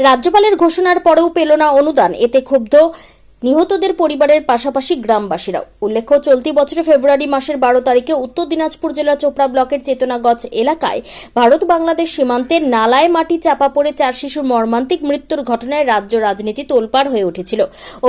রাজ্যপালের ঘোষণার পরেও পেল না অনুদান। এতে ক্ষুব্ধ নিহতদের পরিবারের পাশাপাশি গ্রামবাসীরাও। উল্লেখ্য, চলতি বছরের ফেব্রুয়ারি মাসের বারো তারিখে উত্তর দিনাজপুর জেলা চোপড়া ব্লকের চেতনাগঞ্জ এলাকায় ভারত বাংলাদেশ সীমান্তের নালায় মাটি চাপা পড়ে চার শিশুর মর্মান্তিক মৃত্যুর ঘটনায় রাজ্য রাজনীতি তোলপাড় হয়ে উঠেছিল।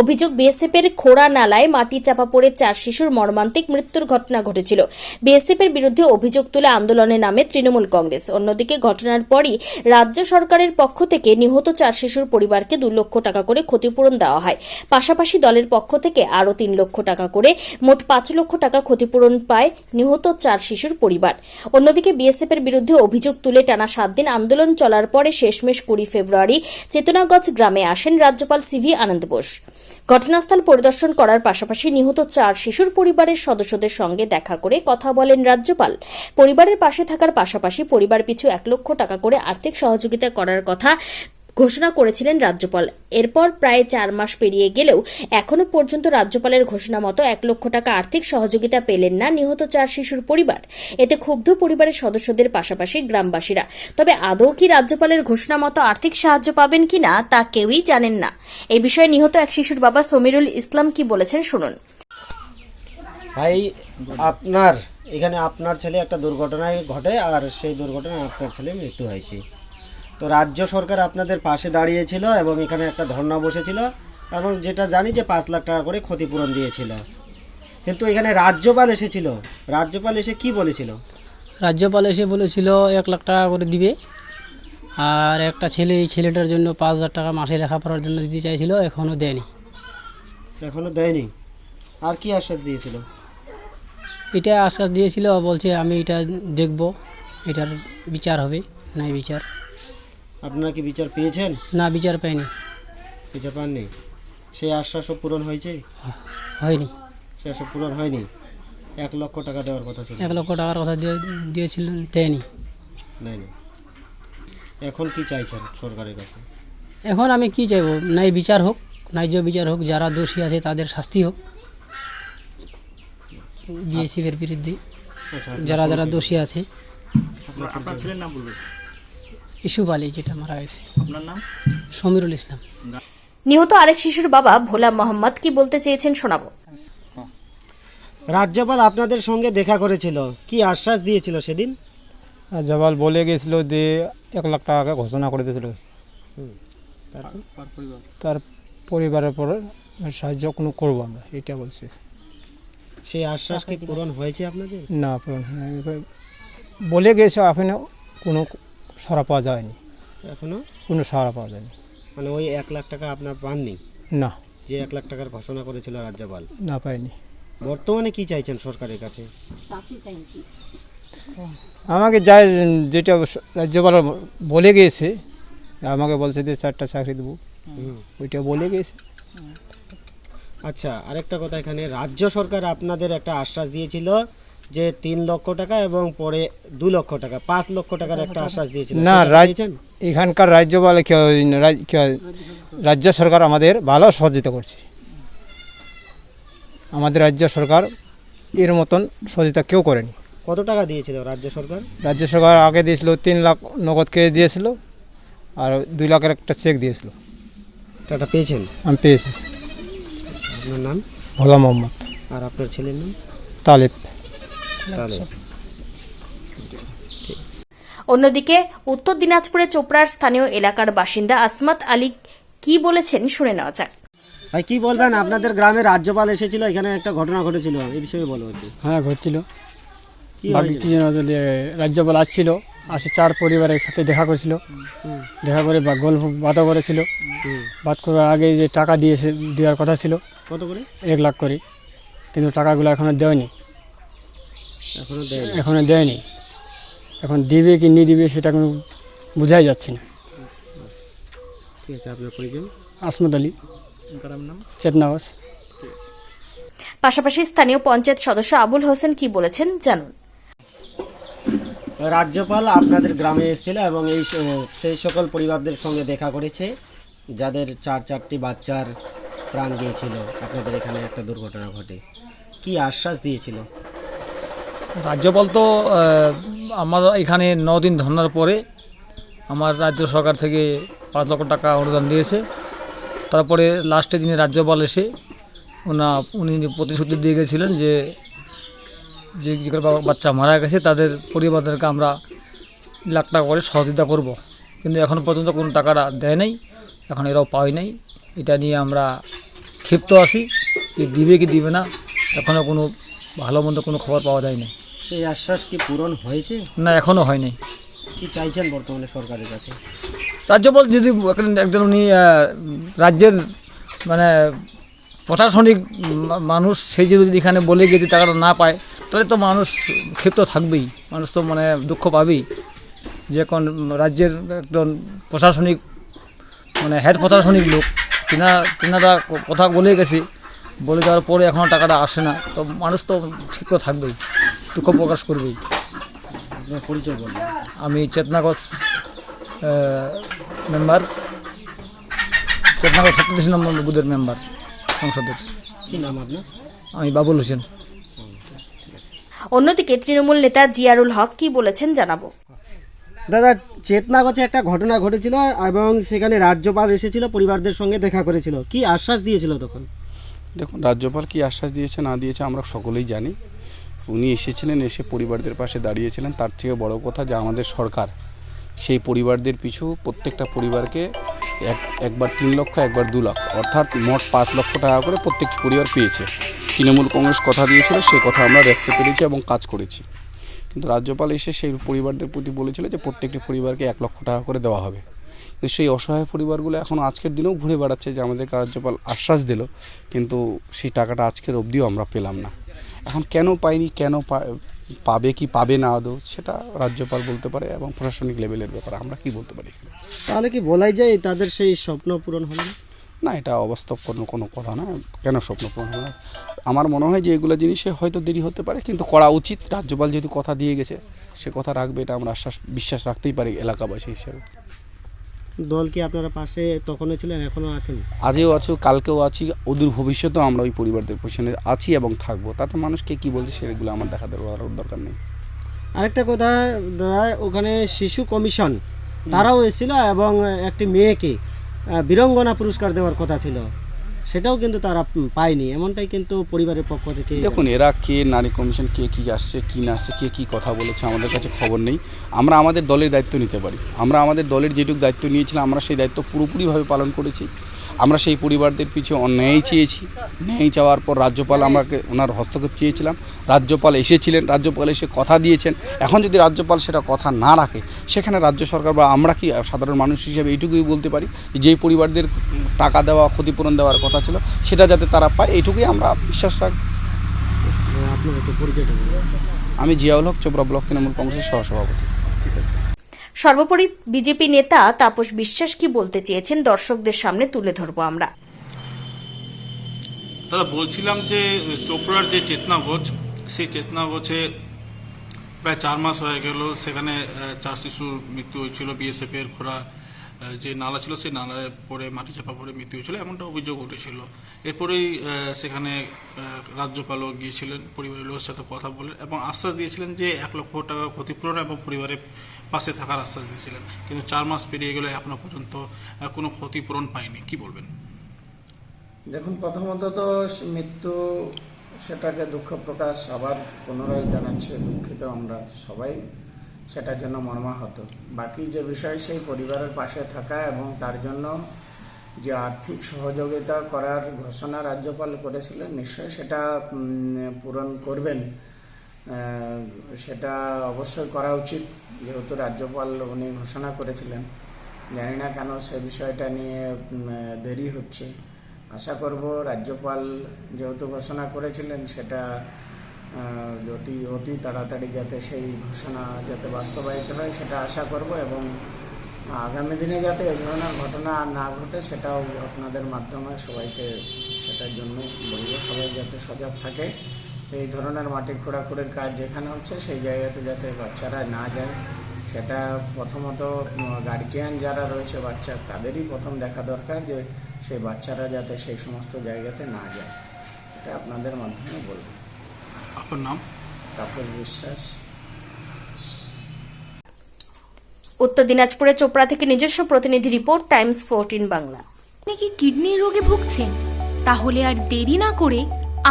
অভিযোগ, বিএসএফের খোড়া নালায় মাটি চাপা পড়ে চার শিশুর মর্মান্তিক মৃত্যুর ঘটনা ঘটেছিল। বিএসএফের বিরুদ্ধে অভিযোগ তুলে আন্দোলনে নামে তৃণমূল কংগ্রেস। অন্যদিকে ঘটনার পরই রাজ্য সরকারের পক্ষ থেকে নিহত চার শিশুর পরিবারকে দু লক্ষ টাকা করে ক্ষতিপূরণ দেওয়া হয়। পাশাপাশি দলের পক্ষ থেকে আরও তিন লক্ষ টাকা করে মোট পাঁচ লক্ষ টাকা ক্ষতিপূরণ পায় নিহত চার শিশুর পরিবার। অন্যদিকে বিএসএফের বিরুদ্ধে অভিযোগ তুলে টানা সাত দিন আন্দোলন চলার পরে শেষমেশ কুড়ি ফেব্রুয়ারি চেতনাগঞ্জ গ্রামে আসেন রাজ্যপাল সিভি আনন্দ বোস। ঘটনাস্থল পরিদর্শন করার পাশাপাশি নিহত চার শিশুর পরিবারের সদস্যদের সঙ্গে দেখা করে কথা বলেন রাজ্যপাল। পরিবারের পাশে থাকার পাশাপাশি পরিবার পিছু এক লক্ষ টাকা করে আর্থিক সহযোগিতা করার কথা ঘোষণা করেছিলেন রাজ্যপাল। এরপর প্রায় চার মাস পেরিয়ে গেলেও এখনও পর্যন্ত রাজ্যপালের ঘোষণা মতো এক লক্ষ টাকা আর্থিক সহযোগিতা পেলেন না নিহত চার শিশুর পরিবার। এতে ক্ষুব্ধ পরিবারের সদস্যদের পাশাপাশি গ্রামবাসীরা। তবে আদৌ কি রাজ্যপালের ঘোষণা মতো আর্থিক সাহায্য পাবেন কিনা তা কেউই জানেন না। এ বিষয়ে নিহত এক শিশুর বাবা সমীরুল ইসলাম কি বলেছেন শুনুন। ভাই, আপনার, এখানে আপনার ছেলে একটা দুর্ঘটনায় ঘটে আর সেই দুর্ঘটনায় আপনার ছেলে মৃত্যু হয়েছে। তো রাজ্য সরকার আপনাদের পাশে দাঁড়িয়েছিল এবং এখানে একটা ধর্ণা বসেছিল এবং যেটা জানি যে পাঁচ লাখ টাকা করে ক্ষতিপূরণ দিয়েছিল। কিন্তু এখানে রাজ্যপাল এসেছিল। রাজ্যপাল এসে কি বলেছিল? রাজ্যপাল এসে বলেছিল এক লাখ টাকা করে দিবে। আর একটা ছেলে এই ছেলেটার জন্য পাঁচ হাজার টাকা মাসে লেখাপড়ার জন্য দিতে চাইছিল এখনও দেয়নি। এখনও দেয়নি। আর কি আশ্বাস দিয়েছিল? এটা আশ্বাস দিয়েছিল বলছে আমি এটা দেখব এটার বিচার হবে নাই বিচার। আপনারা কি বিচার পেয়েছেন? না বিচার পাইনি। বিচার পাননি? সেই আশ্বাসও পূরণ হয়েছে? হয়নি। সে আশ্বাস পূরণ হয়নি? এক লক্ষ টাকা দেওয়ার কথা ছিল। এক লক্ষ টাকার কথা দিয়ে দিয়েছিল দেয়নি। দেয়নি। এখন কি চাইছেন সরকারের কাছে? এখন আমি কি চাইব? নাই বিচার হোক ন্যায্য বিচার হোক যারা দোষী আছে তাদের শাস্তি হোক। বিএসএফের বিরুদ্ধে। আচ্ছা যারা যারা দোষী আছে। আপনার ছেলের নাম বলবেন ইস্যুফ আলী যেটা মারা গেছে। আপনার নাম? সমীরুল ইসলাম। নিহত আরেক শিশুর বাবা ভোলা মোহাম্মদ কি বলতে চেয়েছেন শোনাবো। রাজ্যপাল আপনাদের সঙ্গে দেখা করেছিল কি আশ্বাস দিয়েছিল সেদিন? আর জবাল বলে গেছিল যে এক লাখ টাকা ঘোষণা করে দিয়েছিল। তার পরিবারের পর সাহায্য কোনো করব আমরা এটা বলছে। সেই আশ্বাস কি পূরণ হয়েছে আপনাদের? না পূরণ হয়নি। বলে গেছে এখনও কোনো সারা পাওয়া যায়নি। এখনও? কোনো সারা পাওয়া যায়নি। মানে ওই এক লাখ টাকা আপনার পাননি? না। যে এক লাখ টাকার ঘোষণা করেছিল রাজ্যপাল। না পাইনি। বর্তমানে কি চাইছেন সরকারের কাছে? আমাকে যাই যেটা রাজ্যপাল বলে গিয়েছে আমাকে বলছে যে চারটা চাকরি দেবো। হুম। ওইটা বলে গেছে। আচ্ছা আরেকটা কথা এখানে। রাজ্য সরকার আপনাদের একটা আশ্বাস দিয়েছিল যে তিন লক্ষ টাকা এবং পরে দু লক্ষ টাকা পাঁচ লক্ষ টাকার একটা আশ্বাস দিয়েছিল। না এখানকার রাজ্য হয়, রাজ্য সরকার আমাদের ভালো সহযোগিতা করছে। আমাদের রাজ্য সরকার এর মতন সহযোগিতা কেউ করেনি। কত টাকা দিয়েছিল রাজ্য সরকার? রাজ্য সরকার আগে দিয়েছিল তিন লাখ নগদ কে দিয়েছিল আর দুই লাখের একটা চেক দিয়েছিল। টাকা পেয়েছেন? আমি পেয়েছি। আপনার নাম? ভোলা মোহাম্মদ। আর আপনার ছেলের নাম? তালিব। অন্যদিকে উত্তর দিনাজপুরে চোপড়ার স্থানীয় এলাকার বাসিন্দা আসমাত আলী কি বলেছেন শুনে নেওয়া যাক। ভাই কি বলবেন? আপনাদের গ্রামে রাজ্যপাল এসেছিল এখানে একটা ঘটনা ঘটেছিল এই বিষয়ে বলো হ্যাঁ ঘটছিল। রাজ্যপাল আসছিল আসে চার পরিবারের সাথে দেখা করেছিল। দেখা করে বা গল্প বাদও করেছিল। বাদ করার আগে যে টাকা দিয়েছে দেওয়ার কথা ছিল কত করে? এক লাখ করে। কিন্তু টাকাগুলো এখনও এখনও দেয়নি। এখনও দেয়নি। এখন দিবে কি নি দিবে সেটা কোনো বোঝাই যাচ্ছে না। ঠিক আছে আপনার পরিচয়? আসমত আলী। নাম? চেতনাবাস পাশাপাশি স্থানীয় পঞ্চায়েত সদস্য আবুল হোসেন কি বলেছেন জানুন। রাজ্যপাল আপনাদের গ্রামে এসেছিল এবং এই সেই সকল পরিবারদের সঙ্গে দেখা করেছে যাদের চার চারটি বাচ্চার প্রাণ গিয়েছিল। আপনাদের এখানে একটা দুর্ঘটনা ঘটে। কি আশ্বাস দিয়েছিল? রাজ্যপাল তো আমার এখানে দিন ধর্নার পরে আমার রাজ্য সরকার থেকে পাঁচ লক্ষ টাকা অনুদান দিয়েছে। তারপরে লাস্টের দিনে রাজ্যপাল এসে, ওনা, উনি প্রতিশ্রুতি দিয়ে গেছিলেন যে যে বাচ্চা মারা গেছে, তাদের পরিবারদেরকে আমরা লাখ টাকা করে সহযোগিতা করব। কিন্তু এখনও পর্যন্ত কোনো টাকাটা দেয় নাই, এখন এরাও পায় নাই। এটা নিয়ে আমরা ক্ষিপ্ত আছি যে দিবে কি দিবে না এখনও কোনো ভালো মন্দ কোনো খবর পাওয়া যায় না সেই আশ্বাস কি পূরণ হয়েছে? না এখনও হয়নি। কি চাইছেন বর্তমানে সরকারের কাছে? রাজ্যপাল যদি একজন- উনি রাজ্যের মানে প্রশাসনিক মানুষ সেই যদি এখানে বলে গিয়ে যদি টাকাটা না পায় তাহলে তো মানুষ ক্ষিপ্ত থাকবেই। মানুষ তো মানে দুঃখ পাবেই যে কোন রাজ্যের একজন প্রশাসনিক মানে হেড প্রশাসনিক লোক তিনা তিনারা কথা বলে গেছে বলে যাওয়ার পরে এখনও টাকাটা আসে না। তো মানুষ তো ক্ষিপ্ত থাকবেই। দুঃখ প্রকাশ করবেই পরিচয় বলবেন আমি চেতনা ঘোষ মেম্বার চেতনা ঘোষ সাতত্রিশ নম্বর বুথের মেম্বার সংসদের। কি নাম আপনার? আমি বাবুল হোসেন। অন্যদিকে তৃণমূল নেতা জিয়ারুল হক কি বলেছেন জানাব। দাদা চেতনাগছে একটা ঘটনা ঘটেছিল এবং সেখানে রাজ্যপাল এসেছিল পরিবারদের সঙ্গে দেখা করেছিল। কি আশ্বাস দিয়েছিল তখন? দেখুন রাজ্যপাল কি আশ্বাস দিয়েছে না দিয়েছে আমরা সকলেই জানি। উনি এসেছিলেন, এসে পরিবারদের পাশে দাঁড়িয়েছিলেন। তার থেকে বড় কথা যে আমাদের সরকার সেই পরিবারদের পিছু প্রত্যেকটা পরিবারকে এক, একবার তিন লক্ষ, একবার দু লাখ অর্থাৎ মোট পাঁচ লক্ষ টাকা করে প্রত্যেকটি পরিবার পেয়েছে। তৃণমূল কংগ্রেস কথা দিয়েছিল সেই কথা আমরা রাখতে পেরেছি এবং কাজ করেছি। কিন্তু রাজ্যপাল এসে সেই পরিবারদের প্রতি বলেছিল যে প্রত্যেকটি পরিবারকে এক লক্ষ টাকা করে দেওয়া হবে। কিন্তু সেই অসহায় পরিবারগুলো এখন আজকের দিনেও ঘুরে বেড়াচ্ছে যে আমাদেরকে রাজ্যপাল আশ্বাস দিল, কিন্তু সেই টাকাটা আজকের অবধিও আমরা পেলাম না। এখন কেন পাইনি কেন পাবে কি পাবে না আদৌ সেটা রাজ্যপাল বলতে পারে এবং প্রশাসনিক লেভেলের ব্যাপারে আমরা কি বলতে পারি তাহলে কি বলাই যায় তাদের সেই স্বপ্ন পূরণ হলো না? না এটা অবাস্তব কোনো কোনো কথা না কেন স্বপ্ন পূরণ হবে না? আমার মনে হয় যে এগুলো জিনিসে হয়তো দেরি হতে পারে কিন্তু করা উচিত রাজ্যপাল যেহেতু কথা দিয়ে গেছে সে কথা রাখবে এটা আমরা আশ্বাস বিশ্বাস রাখতেই পারি এলাকাবাসী হিসেবে দল কি আপনারা পাশে তখনও ছিলেন এখনও আছেন? আজও আছো কালকেও আছি অদূর ভবিষ্যতেও আমরা ওই পরিবারদের পোষণে আছি এবং থাকব। তাতে মানুষকে কি বলছে সেগুলো আমার দেখা দেওয়ার দরকার নেই। আরেকটা কথা দাদা ওখানে শিশু কমিশন তারাও এসেছিল এবং একটি মেয়েকে বীরঙ্গনা পুরস্কার দেওয়ার কথা ছিল। সেটাও কিন্তু তারা পায়নি, এমনটাই কিন্তু পরিবারের পক্ষ থেকে দেখুন, এরা কে নারী কমিশন, কে কী আসছে, কী না আসছে, কে কী কথা বলেছে আমাদের কাছে খবর নেই। আমরা আমাদের দলের দায়িত্ব নিতে পারি। আমরা আমাদের দলের যেটুকু দায়িত্ব নিয়েছিলাম, আমরা সেই দায়িত্ব পুরোপুরিভাবে পালন করেছি। আমরা সেই পরিবারদের পিছু ন্যায় চেয়েছি। ন্যায় চাওয়ার পর রাজ্যপাল আমাকে ওনার হস্তক্ষেপ চেয়েছিলাম। রাজ্যপাল এসেছিলেন রাজ্যপাল এসে কথা দিয়েছেন। এখন যদি রাজ্যপাল সেটা কথা না রাখে সেখানে রাজ্য সরকার বা আমরা কি সাধারণ মানুষ হিসেবে এইটুকুই বলতে পারি? যে যেই পরিবারদের টাকা দেওয়া ক্ষতিপূরণ দেওয়ার কথা ছিল সেটা যাতে তারা পায় এইটুকুই আমরা বিশ্বাস রাখি। আমি জিয়াউল হক চোপড়া ব্লক তৃণমূল কংগ্রেসের সহসভাপতি। সর্বোপরি বিজেপি নেতা তাপস বিশ্বাস কি বলতে চেয়েছেন? দর্শকদের সামনে তুলে ধরব আমরা। দাদা, বলছিলাম যে চোপড়ার যে চেতনা গোছ সেই চেতনা গোছে প্রায় চার মাস হয়ে গেল। সেখানে চার শিশুর মৃত্যু হয়েছিল বিএসএফ এর খোরা যে নালা ছিল, সেই নালায় পড়ে, মাটি চাপা পড়ে মৃত্যু হয়েছিল, এমনটা অভিযোগ উঠেছিল। এরপরেই সেখানে রাজ্যপালও গিয়েছিলেন, পরিবারের লোকের সাথে কথা বলেন এবং আশ্বাস দিয়েছিলেন যে এক লক্ষ টাকা ক্ষতিপূরণ এবং পরিবারের পাশে থাকার আশ্বাস দিয়েছিলেন। কিন্তু চার মাস পেরিয়ে গেলে এখনও পর্যন্ত কোনো ক্ষতিপূরণ পায়নি। কি বলবেন? দেখুন, প্রথমত তো মৃত্যু, সেটাকে দুঃখ প্রকাশ আবার পুনরায় জানাচ্ছে, দুঃখিত আমরা সবাই। সেটার জন্য মর্মাহত। বাকি যে বিষয়, সেই পরিবারের পাশে থাকা এবং তার জন্য যে আর্থিক সহযোগিতা করার ঘোষণা রাজ্যপাল করেছিলেন, নিশ্চয়ই সেটা পূরণ করবেন। সেটা অবশ্যই করা উচিত, যেহেতু রাজ্যপাল উনি ঘোষণা করেছিলেন। জানি না কেন সে বিষয়টা নিয়ে দেরি হচ্ছে। আশা করব রাজ্যপাল যেহেতু ঘোষণা করেছিলেন, সেটা অতি অতি তাড়াতাড়ি যাতে সেই ঘোষণা যাতে বাস্তবায়িত হয়, সেটা আশা করব এবং আগামী দিনে যাতে এই ধরনের ঘটনা আর না ঘটে, সেটাও আপনাদের মাধ্যমে সবাইকে সেটার জন্য বলব। সবাই যাতে সজাগ থাকে। এই ধরনের মাটি খোঁড়াখুড়ির কাজ যেখানে হচ্ছে, সেই জায়গাতে যাতে বাচ্চারা না যায়, সেটা প্রথমত গার্জিয়ান যারা রয়েছে বাচ্চা, তাদেরই প্রথম দেখা দরকার যে সেই বাচ্চারা যাতে সেই সমস্ত জায়গাতে না যায়। এটা আপনাদের মাধ্যমে বলব। আপনার নাম? তাপস বিশ্বাস। উত্তর দিনাজপুরের চোপড়া থেকে নিজস্ব প্রতিনিধি রিপোর্ট টাইমস ফোরটিন বাংলা। আপনি কি কিডনির রোগে ভুগছেন? তাহলে আর দেরি না করে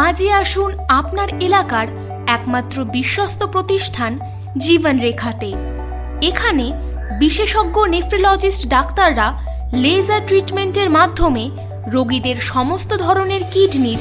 আজই আসুন আপনার এলাকার একমাত্র বিশ্বস্ত প্রতিষ্ঠান জীবন রেখাতে এখানে বিশেষজ্ঞ নেফ্রোলজিস্ট ডাক্তাররা লেজার ট্রিটমেন্টের মাধ্যমে রোগীদের সমস্ত ধরনের কিডনির